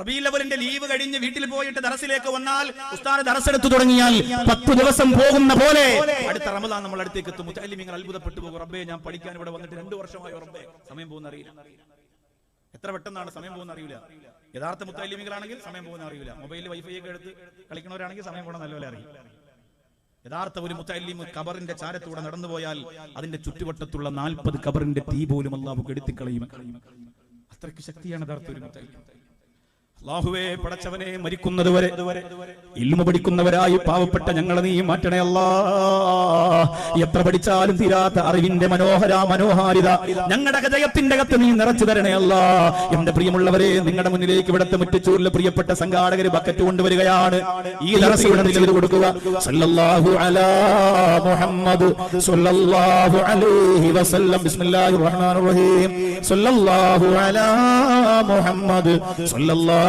റബീലവലിന്റെ leave കഴിഞ്ഞ് വീട്ടിൽ പോയിട്ട് ദറസിലേക്ക് വന്നാൽ ഉസ്താദ് ദറസെടുത്തു തുടങ്ങിയാൽ പത്ത് ദിവസം പോകുന്ന പോലെ അടുത്ത റമദാൻ നമ്മൾ അടുത്തേക്ക് എത്തും. മുത്തല്ലിമിങ്ങൾ അത്ഭുതപ്പെട്ടു പോകും. റബ്ബേ ഞാൻ പഠിക്കാൻ ഇവിടെ വന്നിട്ട് രണ്ടു വർഷമായി റബ്ബേ? സമയം പോകുന്ന അറിയില്ല. എത്ര പെട്ടെന്നാണ് സമയം പോകുന്ന അറിയില്ല. യഥാർത്ഥ മുത്തലിമികളാണെങ്കിൽ സമയം പോകുന്ന അറിയില്ല. മൊബൈലിൽ വൈഫൈ ഒക്കെ എടുത്ത് കളിക്കുന്നവരാണെങ്കിൽ സമയം പോകണം നല്ലപോലെ അറിയില്ല. യഥാർത്ഥ ഒരു മുത്തലിം കബറിന്റെ ചാരത്തൂടെ നടന്നുപോയാൽ അതിന്റെ ചുറ്റുവട്ടത്തുള്ള നാൽപ്പത് കബറിന്റെ തീ പോലും അള്ളാഹു എടുത്തിക്കളയും അത്രയ്ക്ക് ശക്തിയാണ് യഥാർത്ഥ ഒരു മുത്തല്ലിം അള്ളാഹുവേ പടച്ചവനെ മരിക്കുന്നത് വരെ ഇൽമ പഠിക്കുന്നവരായി പാവപ്പെട്ട ഞങ്ങളെ നീ മാറ്റണേ അല്ലാ. എത്ര പഠിച്ചാലും തീരാത്ത അറിവിന്റെ മനോഹര മനോഹാരിത ഞങ്ങളുടെ ഹൃദയത്തിന്റെ അകത്ത് നീ നിറച്ചു തരണേ അല്ലാ. എന്റെ പ്രിയമുള്ളവരെ നിങ്ങളുടെ മുന്നിലേക്ക് ഇവിടത്തെ മുറ്റച്ചൂരിലെ പ്രിയപ്പെട്ട സംഘാടകര് ബക്കറ്റ് കൊണ്ടുവരികയാണ്. ഈ ദറസ് ഇവിടെ ചെയ്തു കൊടുക്കുക. സല്ലല്ലാഹു അലാ മുഹമ്മദ് സല്ലല്ലാഹു അലൈഹി വസല്ലം. ബിസ്മില്ലാഹിർ റഹ്മാനിർ റഹീം. സല്ലല്ലാഹു അലാ മുഹമ്മദ് സല്ലല്ലാഹു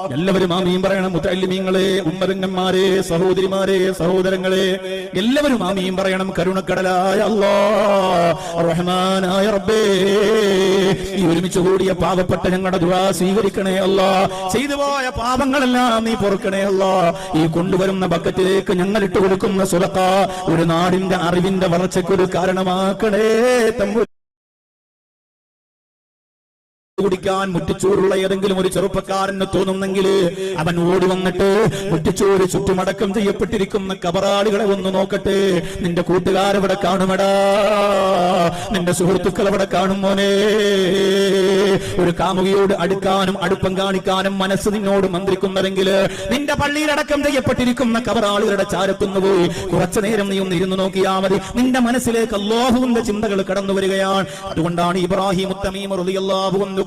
എല്ലാവരും ആമീൻ പറയണം മുത്തല്ലിമീങ്ങളെ ഉമ്മരങ്ങന്മാരെ സഹോദരിമാരെ സഹോദരങ്ങളെ. എല്ലാവരും ആമീൻ പറയണം കരുണക്കടലായ റഹ്മാനായ റബ്ബേ. ഈ ഒരുമിച്ച് കൂടിയ പാവപ്പെട്ട ഞങ്ങളുടെ ദുആ സ്വീകരിക്കണേ അല്ല ചെയ്തു പോയ പാപങ്ങളെല്ലാം നീ പൊറുക്കണേ അല്ല ഈ കൊണ്ടുവരുന്ന ബക്കറ്റിലേക്ക് ഞങ്ങൾ ഇട്ട് കൊടുക്കുന്ന സുലക്ക ഒരു നാടിന്റെ അറിവിന്റെ വളർച്ചയ്ക്കൊരു കാരണമാക്കണേ തമ്പു കുടിക്കാൻ മുറ്റിച്ചോറുള്ള ഏതെങ്കിലും ഒരു ചെറുപ്പക്കാരന് തോന്നുന്നെങ്കിൽ അവൻ ഓടി വന്നിട്ട് മുറ്റിച്ചോറ് ചുറ്റുമടക്കം ചെയ്യപ്പെട്ടിരിക്കുന്ന കബറാളികളെ ഒന്ന് നോക്കട്ടെ. നിന്റെ കൂട്ടുകാരവിടെ കാണുമടാ? നിന്റെ സുഹൃത്തുക്കൾ അവിടെ കാണും മോനെ? ഒരു കാമുകിയോട് അടുക്കാനും അടുപ്പം കാണിക്കാനും മനസ്സ് നിന്നോട് മന്ത്രിക്കുന്നതെങ്കിൽ നിന്റെ പള്ളിയിലടക്കം ചെയ്യപ്പെട്ടിരിക്കുന്ന കബറാളികളുടെ ചാരത്തുനിന്ന് പോയി കുറച്ചു നേരം നീ ഒന്ന് ഇരുന്ന് നോക്കിയാൽ മതി. നിന്റെ മനസ്സിലേക്ക് അല്ലാഹുവിന്റെ ചിന്തകൾ കടന്നു വരികയാണ് അതുകൊണ്ടാണ് ഇബ്രാഹിം ഉത്തമീം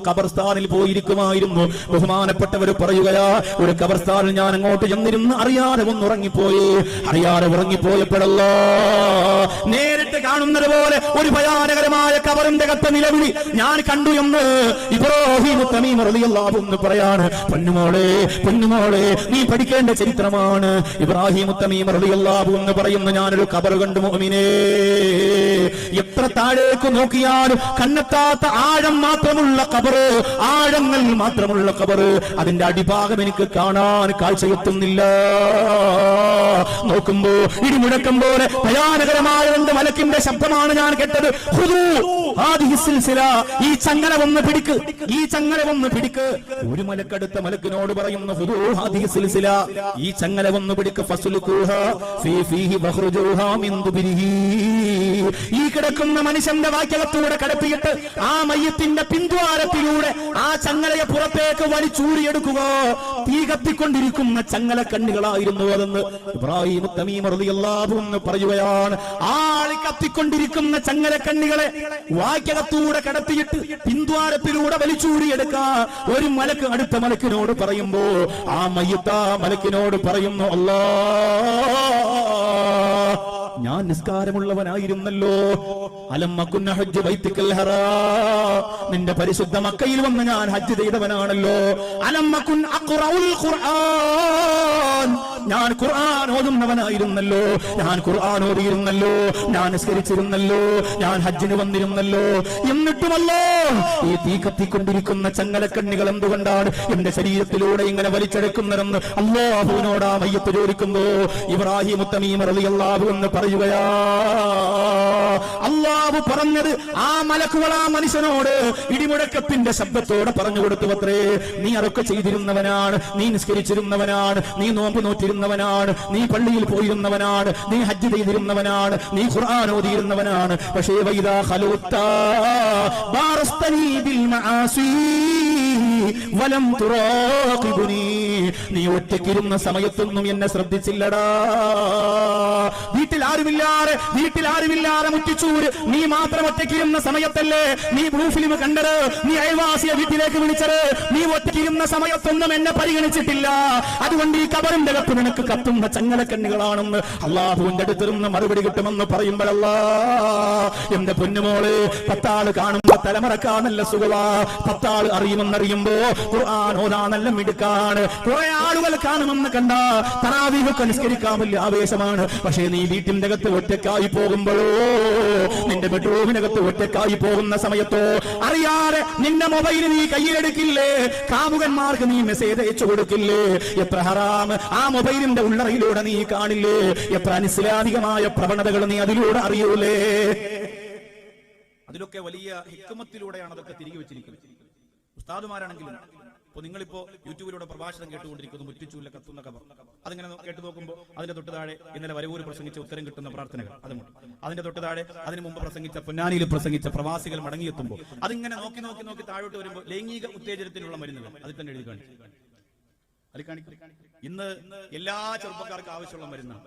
ഖബർസ്ഥാനിൽ പോയിരിക്കുമായിരുന്നു. ബഹുമാനപ്പെട്ടവർ പറയുകയാ ഒരു കബർസ്ഥാനിൽ ഞാൻ അങ്ങോട്ട് ചെന്നിരുന്ന് അറിയാതെ ഒന്ന് ഉറങ്ങിപ്പോയി. അറിയാതെ ഉറങ്ങിപ്പോയപ്പോഴല്ലോ നേരിട്ട് കാണുന്നത് പോലെ ഒരു ഭയാനകരമായ കബറിന്റെ കത്ത നിലവിളി ഞാൻ കണ്ടു എന്ന് ഇബ്രാഹിം തമീം റളിയല്ലാഹു എന്ന് പറയാണ്. പൊന്നുമോളെ പൊന്നുമോളെ നീ പഠിക്കേണ്ട ചരിത്രമാണ്. ഇബ്രാഹിം തമീം റളിയല്ലാഹു എന്ന് പറയുന്ന ഞാനൊരു കബർ കണ്ടു മുഅ്മിനേ എത്ര താഴേക്ക് നോക്കിയാലും കണ്ണെത്താത്ത ആഴം മാത്രമുള്ള കബറ് മാത്രമുള്ള കബറ്. അതിന്റെ അടിഭാഗം എനിക്ക് കാണാൻ കാഴ്ചയെത്തുന്നില്ല. നോക്കുമ്പോ ഇടിമുഴക്കം പോലെ ഭയാനകരമായ രണ്ട് മലക്കിന്റെ ശബ്ദമാണ് ഞാൻ കേട്ടത്. ഈ ചങ്ങല ഒന്ന് പിടിക്ക് ഈ ചങ്ങല ഒന്ന് പിടിക്ക് ഒരു മലക്കടുത്ത മലക്കിനോട് പറയുന്നു. ഈ ചങ്ങല ഒന്ന് പിടിക്ക്. ഈ കിടക്കുന്ന മനുഷ്യന്റെ വാക്യകത്തൂടെ കടത്തിയിട്ട് ആ മയ്യത്തിന്റെ പിന്തുവാരത്തിലൂടെ ആ ചങ്ങലയെ പുറത്തേക്ക് വലിച്ചൂരിയെടുക്കുക തീ കത്തിക്കൊണ്ടിരിക്കുന്ന ചങ്ങല കണ്ണികളായിരുന്നു അതെന്ന് ഇബ്രാഹിം തമീം റളിയല്ലാഹു എന്ന് പറയുകയാണ് ആളി കത്തിക്കൊണ്ടിരിക്കുന്ന ചങ്ങല കണ്ണികളെ വാക്യകത്തൂടെ കടത്തിയിട്ട് പിന്ദ്വാരത്തിലൂടെ വലിച്ചൂരിയെടുക്കാ ഒരു മലക്ക് അടുത്ത മലക്കിനോട് പറയുമ്പോ ആ മയ്യത്ത മലക്കിനോട് പറയുന്നു അല്ലാ ഞാൻ നിസ്കാരമുള്ളവനായിരുന്നല്ലോ. അലമ്മക്കുന്ന ഹജ്ജ് വൈത്തിക്കൽ നിന്റെ പരിശുദ്ധ മക്കയിൽ വന്ന് ഞാൻ ഹജ്ജ് ചെയ്തവനാണല്ലോ. അലമ്മക്കുൻ ഖുർആൻ. ഞാൻ ഖുർആൻ ഓതുന്നവനായിരുന്നല്ലോ. ഞാൻ ഖുർആൻ ഓതിയിരുന്നല്ലോ. ഞാൻ നിസ്കരിച്ചിരുന്നല്ലോ. ഞാൻ ഹജ്ജിന് വന്നിരുന്നല്ലോ. എന്നിട്ടുമല്ലോ ഈ തീ കത്തിക്കൊണ്ടിരിക്കുന്ന ചങ്ങലക്കണ്ണികൾ എന്തുകൊണ്ടാണ് എന്റെ ശരീരത്തിലൂടെ ഇങ്ങനെ വലിച്ചെടുക്കുന്നതെന്ന് അള്ളാഹുവിനോട് ആ മയ്യത്ത് ചോദിക്കുമ്പോ ഇബ്രാഹിം തമീം അള്ളാഹു എന്ന് പറയുകയാ അള്ളാഹു പറഞ്ഞത് ആ മലക്കുകൾ ആ മനുഷ്യനോട് ഇടിമുഴക്കത്തിന്റെ ശബ്ദത്തോടെ പറഞ്ഞു കൊടുത്തു അത്രേ നീ അതൊക്കെ ചെയ്തിരുന്നവനാണ് നീ നിസ്കരിച്ചിരുന്നവനാണ് നീ നോമ്പ് നോറ്റിരുന്നവനാണ് നീ പള്ളിയിൽ പോയിരുന്നവനാണ്. നീ ഹജ്ജ് ചെയ്തിരുന്നവനാണ്. നീ ഖുർആൻ ഓതിയിരുന്നവനാണ്. പക്ഷേ വൈദാ ഖലൂത്ത നീ ഒറ്റയ്ക്കിരുന്ന സമയത്തൊന്നും എന്നെ ശ്രദ്ധിച്ചില്ലടാ. വീട്ടിൽ ആരുമില്ലാതെ വീട്ടിൽ ആരുമില്ലാതെ മുറ്റിച്ചൂര്. നീ മാത്രം ഒറ്റയ്ക്കിരുന്ന സമയത്തല്ലേ നീ ബ്ലൂ ഫിലിം കണ്ടത്? നീ അയൽവാസിയെ വീട്ടിലേക്ക് വിളിച്ചത്? നീ ഒറ്റയ്ക്കിരുന്ന സമയത്തൊന്നും എന്നെ പരിഗണിച്ചിട്ടില്ല. അതുകൊണ്ട് ഈ കബറിന്റെ കത്ത് നിനക്ക് കത്തുന്ന ചങ്ങലക്കണ്ണികളാണെന്ന് അള്ളാഹുവിന്റെ അടുത്തിരുന്ന് മറുപടി കിട്ടുമെന്ന് പറയുമ്പോഴല്ല. എന്റെ പൊന്നുമോൾ പത്താൾ കാണുമ്പോ തലമുറക്കാണല്ല സുഖവാ. പത്താൾ അറിയുമെന്നറിയുമ്പോ ഖുർആൻ ഓതാ നല്ല മിടുക്കാണ്. കുറെ ആളുകൾ കാണുമെന്ന് കണ്ട തറാവീഹൊക്കെ നിസ്കരിക്കാൻ വലിയ ആവേശമാണ്. പക്ഷേ നീ വീട്ടിന്റെ അകത്ത് ഒറ്റക്കായി പോകുമ്പോഴോ നിന്റെ ബെഡ്റൂമിനകത്ത് ഒറ്റക്കായി പോകുന്ന സമയത്തോ അറിയാതെ നിന്റെ മൊബൈൽ നീ കയ്യിലെടുക്കില്ലേ? കാമുകന്മാർക്ക് നീ മെസ്സേജ് അയച്ചു കൊടുക്കില്ലേ? എത്ര ഹറാം ആ മൊബൈലിന്റെ ഉള്ളറയിലൂടെ നീ കാണില്ലേ? എത്ര അനുസ്ലാധികമായ പ്രവണതകൾ നീ അതിലൂടെ അറിയൂലേ? അതിലൊക്കെ വലിയ ഹിക്കമത്തിലൂടെയാണ് അതൊക്കെ തിരികെ വെച്ചിരിക്കുന്നത്. ഉസ്താദുമാരാണെങ്കിലും ഇപ്പൊ നിങ്ങളിപ്പോ യൂട്യൂബിലൂടെ പ്രഭാഷണം കേട്ടുകൊണ്ടിരിക്കുന്നു മുറ്റിച്ചൂല കത്തുന്ന കവർ അതിങ്ങനെ കേട്ട് നോക്കുമ്പോൾ അതിന്റെ തൊട്ട് താഴെ ഇന്നലെ വരവൂര് പ്രസംഗിച്ച ഉത്തരം കിട്ടുന്ന പ്രാർത്ഥനകൾ അതുമുണ്ട് അതിന്റെ തൊട്ട് താഴെ അതിന് മുമ്പ് പ്രസംഗിച്ച പൊന്നാനിയിൽ പ്രസംഗിച്ച പ്രവാസികൾ മടങ്ങിയെത്തുമ്പോൾ അതിങ്ങനെ നോക്കി നോക്കി നോക്കി താഴോട്ട് വരുമ്പോൾ ലൈംഗിക ഉത്തേജനത്തിനുള്ള മരുന്നുകൾ അതിൽ തന്നെ എഴുതി കാണിച്ചു ഇന്ന് എല്ലാ ചെറുപ്പക്കാർക്കും ആവശ്യമുള്ള മരുന്നാണ്.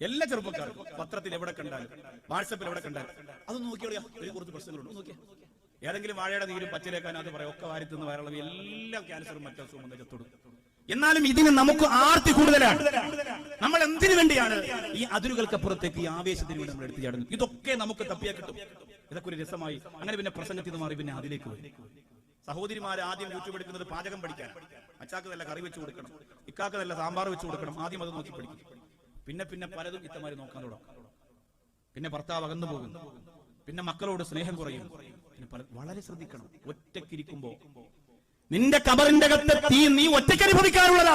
എല്ലാ ചെറുപ്പക്കാർക്കും പത്രത്തിൽ എവിടെ കണ്ടാലും വാട്സപ്പിൽ എവിടെ കണ്ടാലും. അത് നോക്കിയോളിയാ ഒരു കുറച്ച് പ്രശ്നങ്ങളുണ്ട്. നോക്കിയാൽ നോക്കിയാ. ഏതെങ്കിലും വാഴയുടെ നീരും പച്ചിലേക്കാനകത്ത് പറയാം ഒക്കെ വാരിത്തുന്ന വയറുള്ള എല്ലാം ക്യാൻസറും മറ്റസും വന്ന് ചത്തോടും എന്നാലും ഇതിന് നമുക്ക് ആർത്തി കൂടുതലാണ്. നമ്മൾ എന്തിനു വേണ്ടിയാണ് ഈ അതിരുകൾക്കപ്പുറത്തേക്ക് ഈ ആവേശത്തിന് വേണ്ടി നമ്മൾ എടുത്തു ചാടുന്നത്? ഇതൊക്കെ നമുക്ക് തപ്പിയാ കിട്ടും. ഇതൊക്കെ ഒരു രസമായി. അങ്ങനെ പിന്നെ പ്രസംഗത്തിൽ നിന്ന് മാറി പിന്നെ അതിലേക്ക് വരും സഹോദരിമാർ ആദ്യം യൂട്യൂബ് എടുക്കുന്നത് പാചകം പഠിക്കാൻ. അച്ചാക്ക് നല്ല കറി വെച്ച് കൊടുക്കണം. ഇക്കാക്ക് നല്ല സാമ്പാർ വെച്ച് കൊടുക്കണം. ആദ്യം അത് നോക്കി പഠിക്കും. പിന്നെ പിന്നെ പലതും ഇത്തമാരി നോക്കാൻ തുടങ്ങും. പിന്നെ ഭർത്താവ് അകന്നു പോകുന്നു. പിന്നെ മക്കളോട് സ്നേഹം കുറയും. വളരെ ശ്രദ്ധിക്കണം. ഒറ്റക്കിരിക്കുമ്പോ. നിന്റെ കബറിന്റെ അകത്ത് തീ നീ ഒറ്റയ്ക്ക് അനുഭവിക്കാനുള്ളതാ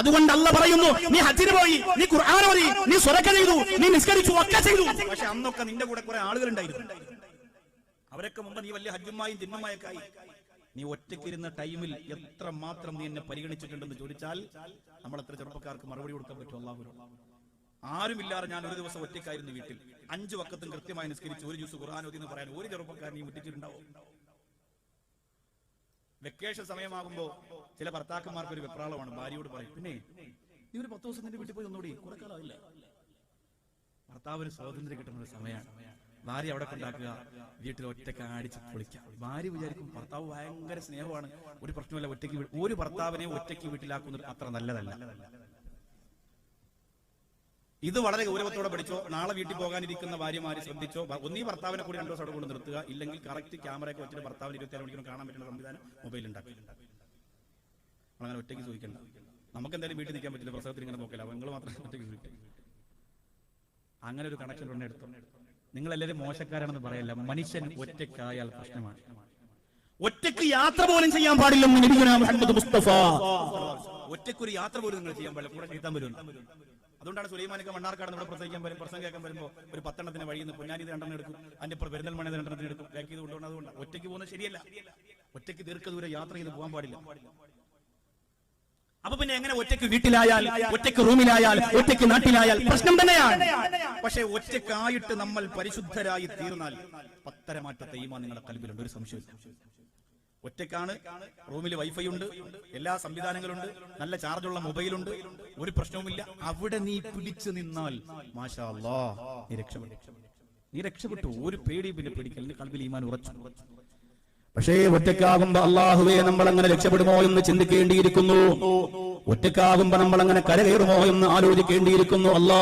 അതുകൊണ്ട് അല്ല പറയുന്നു നീ ഹജ്ജിന് പോയി നീ ഖുർആൻ ഓതി നീ സ്വരക്ക ചെയ്തു നീ നിസ്കരിച്ചു ഒക്കെ ചെയ്തു. പക്ഷെ അന്നൊക്കെ നിന്റെ കൂടെ കുറെ ആളുകൾ ഉണ്ടായിരുന്നു അവരൊക്കെ മുമ്പ് നീ വലിയ ഹജ്ജുമായും തിന്മമായൊക്കെ ആയി. നീ ഒറ്റയ്ക്കിരുന്ന ടൈമിൽ എത്ര മാത്രം നീ എന്നെ പരിഗണിച്ചിട്ടുണ്ടെന്ന് ചോദിച്ചാൽ നമ്മൾ എത്ര ചെറുപ്പക്കാർക്ക് മറുപടി കൊടുക്കാൻ പറ്റും ആരുമില്ലാതെ ഞാൻ ഒരു ദിവസം ഒറ്റയ്ക്കായിരുന്നു വീട്ടിൽ. അഞ്ചു വക്കത്തും കൃത്യമായി നിസ്കരിച്ച് ഒരു ജ്യൂസ് ഖുർആാനോദി എന്ന് പറയാൻ ഒരു ചെറുപ്പക്കാരനെയും നീ മുട്ടിച്ചിട്ടുണ്ടാവും വെക്കേഷൻ സമയമാകുമ്പോ ചില ഭർത്താക്കന്മാർക്ക് ഒരു വെപ്രാളമാണ് ഭാര്യയോട് പറയും പിന്നെ നീ ഒരു പത്ത് ദിവസം നിന്റെ വീട്ടിൽ പോയി ഒന്നുകൂടി കുറെ കാലമില്ല ഭർത്താവിന് സ്വാതന്ത്ര്യം കിട്ടുന്ന ഒരു സമയമാണ്. ഭാര്യ അവിടെ കൊണ്ടാക്കുക വീട്ടിൽ ഒറ്റയ്ക്ക് അടിച്ച് പൊളിക്കാം ഭാര്യ വിചാരിക്കും ഭർത്താവ് ഭയങ്കര സ്നേഹമാണ്. ഒരു പ്രശ്നമല്ല ഒറ്റയ്ക്ക് ഒരു ഭർത്താവിനെ ഒറ്റയ്ക്ക് വീട്ടിലാക്കുന്നത് അത്ര നല്ലതല്ല. ഇത് വളരെ ഗൗരവത്തോടെ പഠിച്ചോ? നാളെ വീട്ടിൽ പോകാനിരിക്കുന്ന ഭാര്യമാര് ശ്രദ്ധിച്ചോ? ഒന്നീ ഭർത്താവിനെ കൂടി രണ്ടു ദിവസം കൊണ്ട് നിർത്തുക. ഇല്ലെങ്കിൽ കറക്റ്റ് ക്യാമറയൊക്കെ വെച്ചിട്ട് ഭർത്താവിന് ഇരുപത്തിയാറ് മണിക്കൂർ കാണാൻ പറ്റുന്ന സംവിധാനം മൊബൈലിൽ ഉണ്ടാക്കി അങ്ങനെ ഒറ്റയ്ക്ക് ചോദിക്കണ്ട നമുക്ക് എന്തായാലും വീട്ടിൽ നിൽക്കാൻ പറ്റില്ല. പ്രസവത്തിൽ ഇങ്ങനെ നോക്കില്ല നിങ്ങൾ മാത്രം ഒറ്റയ്ക്ക് ചോദിക്കും അങ്ങനെ ഒരു കണക്ഷൻ ഉടനെ എടുത്തു. നിങ്ങൾ എല്ലാവരും മോശക്കാരാണെന്ന് പറയല്ല. മനുഷ്യൻ ഒറ്റയ്ക്കായാൽ പ്രശ്നമാണ്. ഒറ്റയ്ക്ക് യാത്ര പോലും ചെയ്യാൻ പാടില്ലെന്ന് മുഹമ്മദ് മുസ്തഫ. ഒറ്റയ്ക്ക് ഒരു യാത്ര പോലും നിങ്ങൾ ചെയ്യാൻ പാടില്ല. കൂടെ ചെയ്താൻ വരും അതുകൊണ്ടാണ് സുലൈമാനൊക്കെ മണ്ണാർക്കാട് നമ്മുടെ പ്രസംഗിക്കാൻ വരും പ്രസംഗം കേൾക്കാൻ വരുമ്പോൾ ഒരു പത്തെണ്ണത്തിന് വഴിയിൽ നിന്ന് പൊന്നാനി രണ്ടെണ്ണം എടുക്കും അതിന്റെ ഇപ്പുറം പെരുന്നൽമണ രണ്ടെണ്ണത്തിന് എടുക്കും. ബാക്കി ചെയ്ത് അതുകൊണ്ട് ഒറ്റയ്ക്ക് പോകുന്നത് ശരിയല്ല. ഒറ്റയ്ക്ക് ദീർഘദൂരം യാത്ര ചെയ്ത് പോകാൻ പാടില്ല. അപ്പൊ പിന്നെ എങ്ങനെ ഒറ്റയ്ക്ക് വീട്ടിലായാൽ ഒറ്റയ്ക്ക് റൂമിലായാൽ ഒറ്റയ്ക്ക് നാട്ടിലായാൽ പ്രശ്നം തന്നെയാണ്. പക്ഷെ ഒറ്റയ്ക്കായിട്ട് നമ്മൾ പരിശുദ്ധരായി തീർന്നാൽ പത്തരമാറ്റത്തെ ഈമാൻ നിങ്ങളുടെ കൽവിലുണ്ട്. ഒരു സംശയം ഒറ്റയ്ക്കാണ്. റൂമിൽ വൈഫൈ ഉണ്ട്. എല്ലാ സംവിധാനങ്ങളുണ്ട്. നല്ല ചാർജുള്ള മൊബൈലുണ്ട്. ഒരു പ്രശ്നവുമില്ല. അവിടെ നീ പിടിച്ചു നിന്നാൽ മാഷാ നീ രക്ഷപ്പെട്ടു നീ രക്ഷപ്പെട്ടു. ഒരു പേടി പിന്നെ പേടിക്കൽ. നിന്റെ കൽവിൽ ഈമാൻ ഉറച്ചു. പക്ഷേ ഒറ്റക്കാകുമ്പോ അള്ളാഹുവെ നമ്മൾ അങ്ങനെ രക്ഷപ്പെടുമോ എന്ന് ചിന്തിക്കേണ്ടിയിരിക്കുന്നു. ഒറ്റക്കാകുമ്പോ നമ്മൾ അങ്ങനെ കരകയറുമോ എന്ന് ആലോചിക്കേണ്ടിയിരിക്കുന്നു. അല്ലാ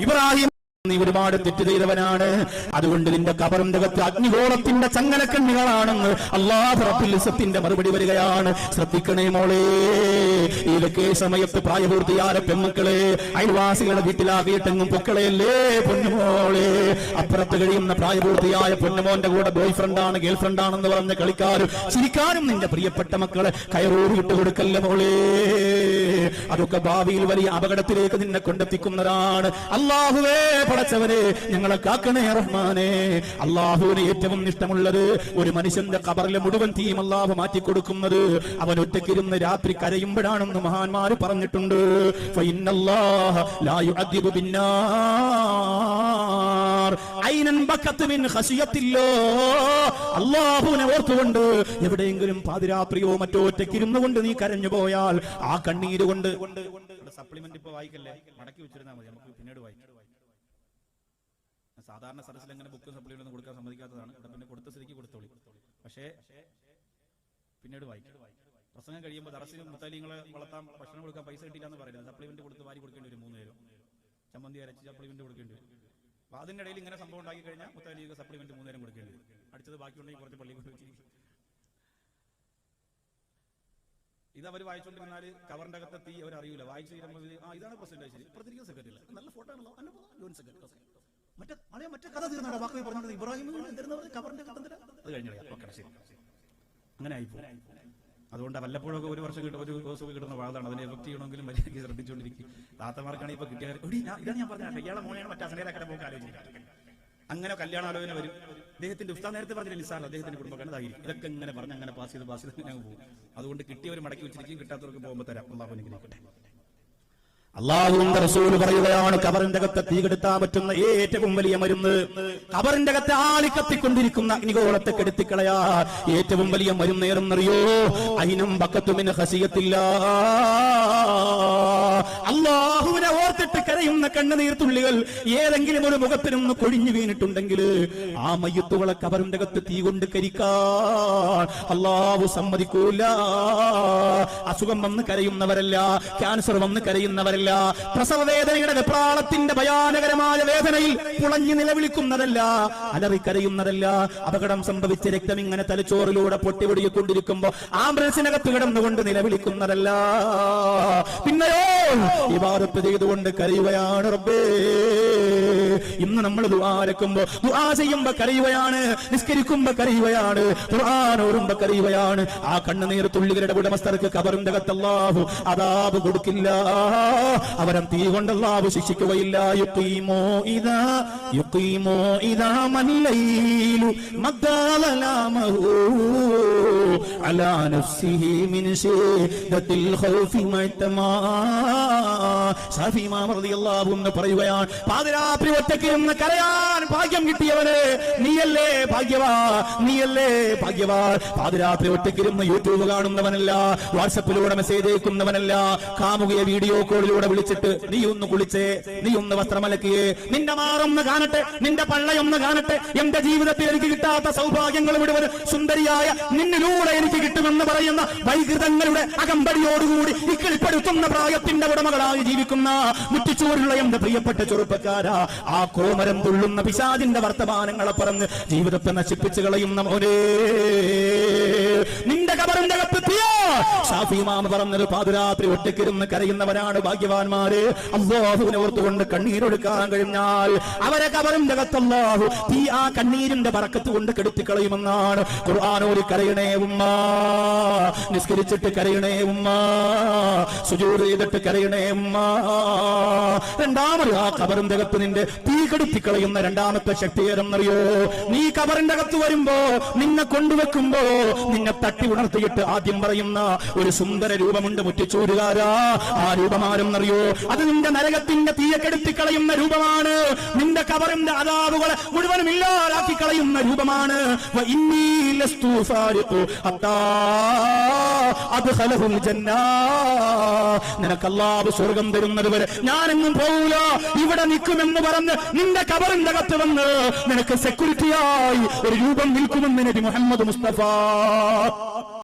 ഇബ്രാഹിം നീ ഒരുപാട് തെറ്റ് ചെയ്തവനാണ് അതുകൊണ്ട് നിന്റെ കബറിന്റെ അകത്ത് അഗ്നിഗോളത്തിന്റെ ചങ്ങലക്കണ്ണികളാണെന്ന് അള്ളാഹു റബ്ബുലിസത്തിന്റെ മറുപടി വരികയാണ്. ശ്രദ്ധിക്കണേ മോളെ ഇതൊക്കെ സമയത്ത് പ്രായപൂർത്തിയായ പെമ്മക്കളെ അയൽവാസികളുടെ വീട്ടിലാകിയിട്ടെങ്ങും പൊക്കളയല്ലേ പൊന്നുമോളെ അപ്പുറത്ത് കഴിയുന്ന പ്രായപൂർത്തിയായ പൊന്നുമോന്റെ കൂടെ ബോയ് ഫ്രണ്ടാണ് ഗേൾ ഫ്രണ്ടാണെന്ന് പറഞ്ഞ് കളിക്കാരും ചിരിക്കാനും നിന്റെ പ്രിയപ്പെട്ട മക്കളെ കയറൂരി വിട്ടുകൊടുക്കല്ല മോളെ? അതൊക്കെ ഭാവിയിൽ വലിയ അപകടത്തിലേക്ക് നിന്നെ കൊണ്ടെത്തിക്കുന്നതാണ്. അള്ളാഹുവേ പടച്ചവനെ ഞങ്ങളെ കാക്കണേ റഹ്മാനെ. അള്ളാഹുവിന് ഏറ്റവും ഇഷ്ടമുള്ളത് ഒരു മനുഷ്യന്റെ കബറിലെ മുഴുവൻ തീയും അള്ളാഹു മാറ്റിക്കൊടുക്കുന്നത് അവൻ ഒറ്റക്കിരുന്ന് രാത്രി കരയുമ്പോഴാണെന്ന് മഹാന്മാര് പറഞ്ഞിട്ടുണ്ട്. യുഅദ്ദിബു ബിന്നാർ. അള്ളാഹുവിനെ ഓർത്തുകൊണ്ട് എവിടെയെങ്കിലും പാതിരാത്രിയോ മറ്റോ ഒറ്റയ്ക്കിരുന്നു കൊണ്ട് നീ കരഞ്ഞു പോയാൽ ആ കണ്ണീര് കൊണ്ട് സപ്ലിമെന്റ് ഇപ്പൊ വായിക്കല്ലേ? മടക്കി വെച്ചിരുന്നാൽ മതി. നമുക്ക് പിന്നീട് വായിക്കാം. സാധാരണ സദസ്സിൽ അങ്ങനെ ബുക്ക് സപ്ലിമെന്റ് ഒന്നും കൊടുക്കാൻ സമ്മതിക്കാത്തതാണ്. പിന്നെ കൊടുത്ത സ്ഥിതിക്ക് കൊടുത്തോളി. പക്ഷേ പിന്നീട് വായിക്കും. പ്രസംഗം കഴിയുമ്പോൾ ദർശനം മുത്താലിങ്ങളെ വളർത്താൻ ഭക്ഷണം കൊടുക്കാൻ പൈസ കിട്ടില്ല എന്ന് പറയുന്നത് സപ്ലിമെന്റ് കൊടുത്ത് വാരി കൊടുക്കേണ്ടി വരും മൂന്ന് നേരം. ചമ്മന്തി അരച്ച് സപ്ലിമെന്റ് കൊടുക്കേണ്ടി വരും. അപ്പൊ അതിന്റെ ഇടയിൽ ഇങ്ങനെ സംഭവം ഉണ്ടാക്കി കഴിഞ്ഞാൽ മുത്തലീഗ് സപ്ലിമെന്റ് മൂന്നേരം കൊടുക്കേണ്ടി വരും. അടിച്ചത് ബാക്കിയുണ്ടെങ്കിൽ കുറച്ച് പള്ളി കൊണ്ട് ഇതവർ ഇത് അവർ വായിച്ചുകൊണ്ടിരുന്നാൽ കവറിന്റെ അകത്ത് തീ അവർ അറിയില്ല വായിച്ചു തീരുമ്പോൾ ആ ഇതാണ് പ്രസിഡന്റ് ശരി. പ്രതികരിക്കുന്ന സെക്രട്ടറി നല്ല ഫോട്ടോ ആണല്ലോ. John secretary. മറ്റേ അതെ മറ്റേ കഥ തീർന്നാണ് വാക്കുകൾ പറഞ്ഞത് ഇബ്രാഹിം തരുന്നവർ കവറിന്റെ എന്തിനാ? അത് കഴിഞ്ഞു അങ്ങനെ ആയിപ്പോ അതുകൊണ്ട് വല്ലപ്പോഴൊക്കെ ഒരു വർഷം കിട്ടും ഒരു ദിവസം കിട്ടുന്ന വാഴതാണ് അതിനെ എഫക്ട് ചെയ്യണമെങ്കിലും മര്യാദയ്ക്ക് ശ്രദ്ധിച്ചുകൊണ്ടിരിക്കും. താത്തമാർക്കാണ് ഇപ്പൊ കിട്ടിയ ഞാൻ- ഇതാണ് ഞാൻ പറഞ്ഞത്. ഇയാളെ മോനെയാണ് മറ്റേ പോക്ക് ആലോചിക്കുന്നത് അങ്ങനെ കല്യാണാലോചന വരും. അദ്ദേഹത്തിന്റെ ഉസ്താ നേരത്തെ പറഞ്ഞില്ല നിസ്സാർ അദ്ദേഹത്തിന്റെ കുടുംബക്കാണ് ഇതായിരിക്കും. ഇതൊക്കെ ഇങ്ങനെ പറഞ്ഞ് അങ്ങനെ പാസ് ചെയ്ത് പാസ് ചെയ്ത് ഞങ്ങൾ പോകും. അതുകൊണ്ട് കിട്ടിയവർ മടക്കി വെച്ചിരിക്കും കിട്ടാത്തവർക്ക് പോകുമ്പോൾ തരാം. അള്ളാഹു അനുഗ്രഹിക്കട്ടെ. അള്ളാഹുവിന്റെ റസൂൽ പറയുകയാണ് കബറിന്റെ അകത്ത് തീ കെടുത്താൻ പറ്റുന്ന ഏറ്റവും വലിയ മരുന്ന്. കബറിന്റെ അകത്ത് ആളി കത്തിക്കൊണ്ടിരിക്കുന്ന അഗ്നികോളത്തെ കെടുത്തിക്കളയാ. ഏറ്റവും വലിയ മരുന്നേറുന്നറിയോ അയിനും ബക്കത്തുമിന് ഹസിയത്തില്ല അള്ളാഹുവിനെ ഓർത്തിട്ട് കരയുന്ന കണ്ണുനീർത്തുള്ളികൾ ഏതെങ്കിലും ഒരു മുഖത്തിനൊന്ന് കൊഴിഞ്ഞു വീണിട്ടുണ്ടെങ്കിൽ ആ മയ്യത്തുകളെ കബറിന്റെ അകത്ത് തീ കൊണ്ട് കരിക്കാൻ അള്ളാഹു സമ്മതിക്കൂല. അസുഖം വന്ന് കരയുന്നവരല്ല ക്യാൻസർ വന്ന് കരയുന്നവരല്ല. പ്രസവ വേദനയുടെ വെപ്രാളത്തിന്റെ ഭയാനകരമായ വേദനയിൽ പുളഞ്ഞു നിലവിളിക്കുന്നതല്ല അലറിക്കരയുന്നതല്ല. അപകടം സംഭവിച്ച രക്തം ഇങ്ങനെ തലച്ചോറിലൂടെ പൊട്ടിപിടിക്കൊണ്ടിരിക്കുമ്പോ ആംബുലൻസിനകത്ത് കിടന്നുകൊണ്ട് നിലവിളിക്കുന്നതല്ല. പിന്നെയോ ഇവാദത്ത് ചെയ്തുകൊണ്ട് കരയുകയാണ് റബ്ബേ. ഇന്ന് നമ്മൾ ദുആരക്കുമ്പോ ദുആ ചെയ്യുമ്പോ കരയുകയാണ് നിസ്കരിക്കുമ്പോ കരയുകയാണ് ഖുർആൻ ഓരുമ്പോ കരയുകയാണ്. ആ കണ്ണുനീർ തുള്ളികളുടെ ഉടമസ്ഥർക്ക് കബറിന്റെ കത്തല്ലാഹു അതാബ് കൊടുക്കില്ല. അവരം തീ കൊണ്ട് അല്ലാഹു ശിക്ഷിക്കുകയില്ല. യുക്കീമോ ഇതാ യുക്കീമോ ഇതാ മല്ലയിലു മദ്ദാലലാമഹു അലാ നഫ്സിഹി മിൻ ശിദ്ദത്തിൽ ഖൗഫി മഅ്തമാ റളിയല്ലാഹു പറയുകയാണ് പാതിരാത്രി ഒറ്റയ്ക്ക് ഇരുന്ന് കരയാൻ ഭാഗ്യം കിട്ടിയവന് നീയല്ലേ ഭാഗ്യവാ നീയല്ലേ ഭാഗ്യവാ. പാതിരാത്രി ഒറ്റയ്ക്ക് ഇരുന്ന് യൂട്യൂബ് കാണുന്നവനല്ല വാട്സപ്പിലൂടെ മെസ്സേജ് അയക്കുന്നവനല്ല കാമുകയെ വീഡിയോ കോളിലൂടെ വിളിച്ചിട്ട് നീ ഒന്ന് കുളിച്ചേ നീ ഒന്ന് വസ്ത്രമലക്കിയേ നിന്റെ മാറൊന്ന് കാണട്ടെ നിന്റെ പള്ളയൊന്ന് കാണട്ടെ എന്റെ ജീവിതത്തിൽ എനിക്ക് കിട്ടാത്ത സൗഭാഗ്യങ്ങൾ മുഴുവൻ സുന്ദരിയായ നിന്നിലൂടെ എനിക്ക് കിട്ടുമെന്ന് പറയുന്ന വൈകൃതങ്ങളുടെ അകമ്പടിയോടുകൂടി ഇക്കിളിപ്പെടുത്തുന്ന പ്രായത്തിന്റെ ഉടമകളായി ജീവിക്കുന്ന മുറ്റിച്ചോറുള്ള എന്റെ പ്രിയപ്പെട്ട ചെറുപ്പക്കാരാ. ആ കോമരം തുള്ളുന്ന പിശാദിന്റെ വർത്തമാനങ്ങളെ പറഞ്ഞ് ജീവിതത്തെ നശിപ്പിച്ചു കളയുന്ന മോനെ. നിന്റെ കബറിന്റെ കത്തെത്തിയോ ഷാഫിമാമ പറഞ്ഞൊരു പാതിരാത്രി ഒറ്റക്കിരുന്ന് കരയുന്നവരാണ് ഭാഗ്യവാന്മാര്. അള്ളാഹുവിനെ ഓർത്തുകൊണ്ട് കണ്ണീരൊടുക്കാൻ കഴിഞ്ഞാൽ അവരെ കബറിന്റെ കത്തല്ലാഹു തീ ആ കണ്ണീരിന്റെ പറക്കത്ത് കൊണ്ട് കെടുത്തിക്കളയുമെന്നാണ് ഖുർആാനോര് കരയണേ ഉമ്മ. നിസ്കരിച്ചിട്ട് കരയണേ ഉമ്മ. സുജൂർ ചെയ്തിട്ട് കരയണേ ഉമ്മ. രണ്ടാമത് ആ കബറിന്റെ അകത്ത് നിന്റെ തീ കെടുത്തിക്കളയുന്ന രണ്ടാമത്തെ ശക്തി ഏതെന്നറിയോ? നീ കബറിന്റെ അകത്ത് വരുമ്പോ നിന്നെ കൊണ്ടുവെക്കുമ്പോ നിന്നെ തട്ടി ഉണർത്തിയിട്ട് ആദ്യം പറയുന്ന ഒരു സുന്ദര രൂപമുണ്ട് മുറ്റിച്ചൂരുകാരാ. ആ രൂപമാരെന്നറിയോ? അത് നിന്റെ നരകത്തിന്റെ തീയക്കെടുത്തി കളയുന്ന രൂപമാണ്. നിന്റെ കബറിന്റെ അതാവുകളെ മുഴുവനും ഇല്ലാതാക്കി കളയുന്ന രൂപമാണ് നിനക്കല്ലാവ് സ്വർഗം തരുന്നത് വരെ ഞാനെങ്ങും പോകൂല ഇവിടെ നിൽക്കുമെന്ന് പറഞ്ഞ് നിന്റെ കബറിന്റെ അകത്ത് വന്ന് നിനക്ക് സെക്യൂരിറ്റിയായി ഒരു രൂപം നിൽക്കുമെന്ന് നബി മുഹമ്മദ് മുസ്തഫ.